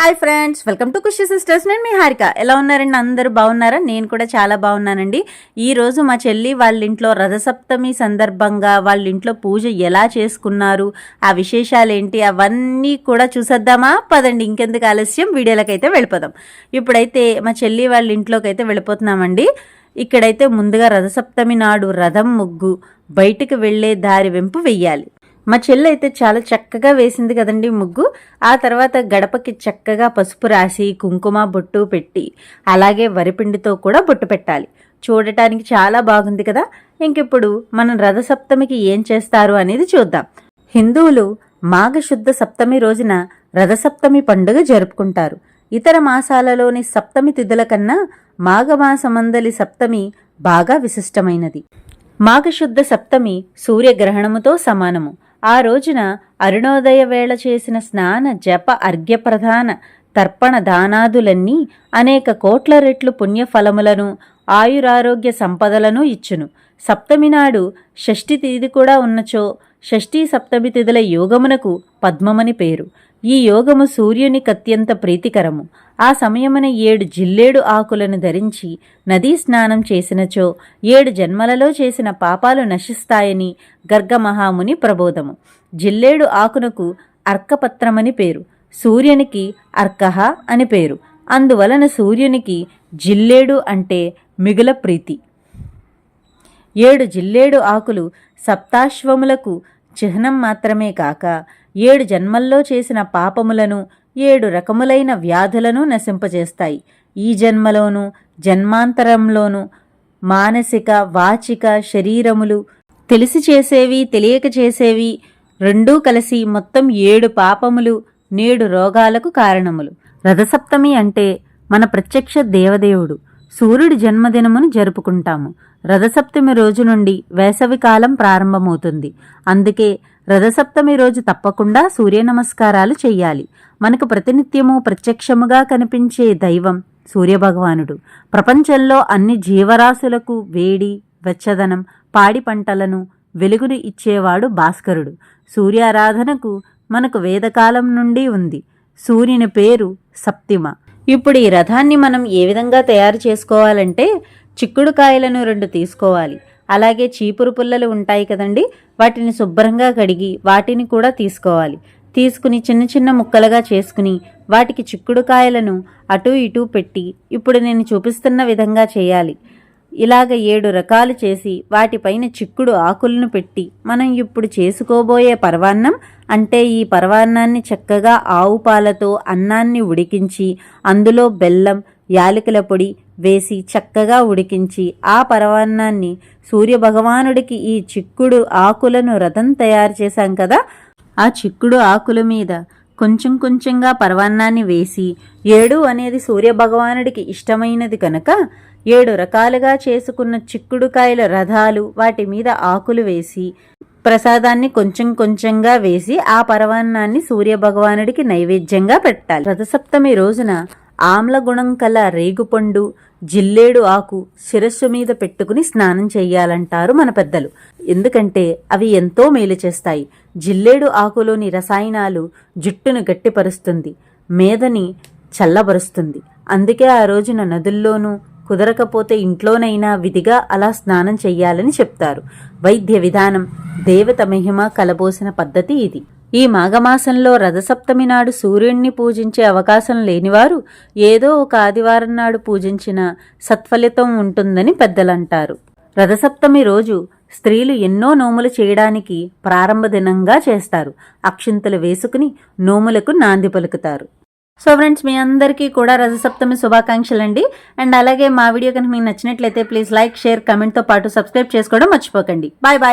Hi friends welcome to Khushi sisters. నేను మీ హారిక. ఎలా ఉన్నారండి? అందరూ బాగున్నారా? నేను కూడా చాలా బాగున్నానండి. ఈ రోజు మా చెల్లి వాళ్ళ ఇంట్లో రథసప్తమి సందర్భంగా వాళ్ళ ఇంట్లో పూజ ఎలా చేసుకున్నారు ఆ విశేషాలు ఏంటి అవన్నీ కూడా చూసేద్దామా? పదండి ఇంకెందుకు ఆలస్యం? వీడియోలకైతే అయితే వెళ్ళిపోదాం. ఇప్పుడైతే మా చెల్లి వాళ్ళ ఇంట్లోకి అయితే వెళ్ళిపోతున్నామండి. ఇక్కడైతే ముందుగా రథసప్తమి నాడు రథం ముగ్గు బయటికి వెళ్ళే దారి వెంపు వెయ్యాలి. మా చెల్లి అయితే చాలా చక్కగా వేసింది కదండి ముగ్గు. ఆ తర్వాత గడపకి చక్కగా పసుపు రాసి కుంకుమ బొట్టు పెట్టి అలాగే వరిపిండితో కూడా బొట్టు పెట్టాలి. చూడటానికి చాలా బాగుంది కదా. ఇంకిప్పుడు మనం రథసప్తమికి ఏం చేస్తారు అనేది చూద్దాం. హిందువులు మాఘశుద్ధ సప్తమి రోజున రథసప్తమి పండుగ జరుపుకుంటారు. ఇతర మాసాలలోని సప్తమి తిథుల కన్నా మాఘమాసమందలి సప్తమి బాగా విశిష్టమైనది. మాఘశుద్ధ సప్తమి సూర్యగ్రహణముతో సమానము. ఆ రోజున అరుణోదయ వేళ చేసిన స్నాన జప అర్ఘ్యప్రధాన తర్పణ దానాదులన్నీ అనేక కోట్ల రెట్లు పుణ్యఫలములను ఆయురారోగ్య సంపదలను ఇచ్చును. సప్తమి నాడు షష్ఠి తిథి కూడా ఉన్నచో షష్ఠీ సప్తమి తిథుల యోగమునకు పద్మమని పేరు. ఈ యోగము సూర్యునికి అత్యంత ప్రీతికరము. ఆ సమయమున ఏడు జిల్లేడు ఆకులను ధరించి నదీ స్నానం చేసినచో ఏడు జన్మలలో చేసిన పాపాలు నశిస్తాయని గర్గమహాముని ప్రబోధము. జిల్లేడు ఆకునకు అర్కపత్రమని పేరు. సూర్యునికి అర్కహ అని పేరు. అందువలన సూర్యునికి జిల్లేడు అంటే మిగుల ప్రీతి. ఏడు జిల్లేడు ఆకులు సప్తాశ్వములకు చిహ్నం మాత్రమే కాక ఏడు జన్మల్లో చేసిన పాపములను ఏడు రకములైన వ్యాధులను నశింపజేస్తాయి. ఈ జన్మలోనూ జన్మాంతరంలోనూ మానసిక వాచిక శరీరములు తెలిసి చేసేవి తెలియక చేసేవి రెండూ కలిసి మొత్తం ఏడు పాపములు నేడు రోగాలకు కారణములు. రథసప్తమి అంటే మన ప్రత్యక్ష దేవదేవుడు. సూర్యుడి జన్మదినమును జరుపుకుంటాము. రథసప్తమి రోజు నుండి వేసవికాలం ప్రారంభమవుతుంది. అందుకే రథసప్తమి రోజు తప్పకుండా సూర్య నమస్కారాలు చెయ్యాలి. మనకు ప్రతినిత్యము ప్రత్యక్షముగా కనిపించే దైవం సూర్యభగవానుడు. ప్రపంచంలో అన్ని జీవరాశులకు వేడి వెచ్చదనం పాడి పంటలను వెలుగును ఇచ్చేవాడు భాస్కరుడు. సూర్యారాధనకు మనకు వేదకాలం నుండి ఉంది. సూర్యుని పేరు సప్తిమ. ఇప్పుడు ఈ రథాన్ని మనం ఏ విధంగా తయారు చేసుకోవాలంటే చిక్కుడుకాయలను రెండు తీసుకోవాలి. అలాగే చీపురు పుల్లలు ఉంటాయి కదండి వాటిని శుభ్రంగా కడిగి వాటిని కూడా తీసుకోవాలి. తీసుకుని చిన్న చిన్న ముక్కలుగా చేసుకుని వాటికి చిక్కుడుకాయలను అటు ఇటు పెట్టి ఇప్పుడు నేను చూపిస్తున్న విధంగా చేయాలి. ఇలాగ ఏడు రకాలు చేసి వాటిపైన చిక్కుడు ఆకులను పెట్టి మనం ఇప్పుడు చేసుకోబోయే పరవాన్నం అంటే ఈ పరవాన్నాన్ని చక్కగా ఆవు పాలతో అన్నాన్ని ఉడికించి అందులో బెల్లం యాలకుల పొడి వేసి చక్కగా ఉడికించి ఆ పరవాన్నాన్ని సూర్యభగవానుడికి ఈ చిక్కుడు ఆకులను రథం తయారు చేశాం కదా? ఆ చిక్కుడు ఆకుల మీద కొంచెం కొంచెంగా పరవాన్నాన్ని వేసి ఏడు అనేది సూర్యభగవానుడికి ఇష్టమైనది కనుక ఏడు రకాలుగా చేసుకున్న చిక్కుడుకాయల రథాలు వాటి మీద ఆకులు వేసి ప్రసాదాన్ని కొంచెం కొంచెంగా వేసి ఆ పరవాన్నాన్ని సూర్యభగవానుడికి నైవేద్యంగా పెట్టాలి. రథసప్తమి రోజున ఆమ్ల గుణం కల రేగుపండు జిల్లేడు ఆకు శిరస్సు మీద పెట్టుకుని స్నానం చేయాలంటారు మన పెద్దలు. ఎందుకంటే అవి ఎంతో మేలు చేస్తాయి. జిల్లేడు ఆకులోని రసాయనాలు జుట్టును గట్టిపరుస్తుంది మేదని చల్లబరుస్తుంది. అందుకే ఆ రోజున నదుల్లోనూ కుదరకపోతే ఇంట్లోనైనా విధిగా అలా స్నానం చెయ్యాలని చెప్తారు. వైద్య విధానం దేవత మహిమ కలబోసిన పద్ధతి ఇది. ఈ మాఘమాసంలో రథసప్తమి నాడు సూర్యుణ్ణి పూజించే అవకాశం లేనివారు ఏదో ఒక ఆదివారం నాడు పూజించిన సత్ఫలితం ఉంటుందని పెద్దలంటారు. రథసప్తమి రోజు స్త్రీలు ఎన్నో నోములు చేయడానికి ప్రారంభ దినంగా చేస్తారు. అక్షింతలు వేసుకుని నోములకు నాంది పలుకుతారు. సో ఫ్రెండ్స్ మీ అందరికీ కూడా రథసప్తమి శుభాకాంక్షలు అండి అండ్ అలాగే మా వీడియో కనుక మీకు నచ్చినట్లయితే ప్లీజ్ లైక్ షేర్ కమెంట్తో పాటు సబ్స్క్రైబ్ చేసుకోవడం మర్చిపోకండి. Bye bye.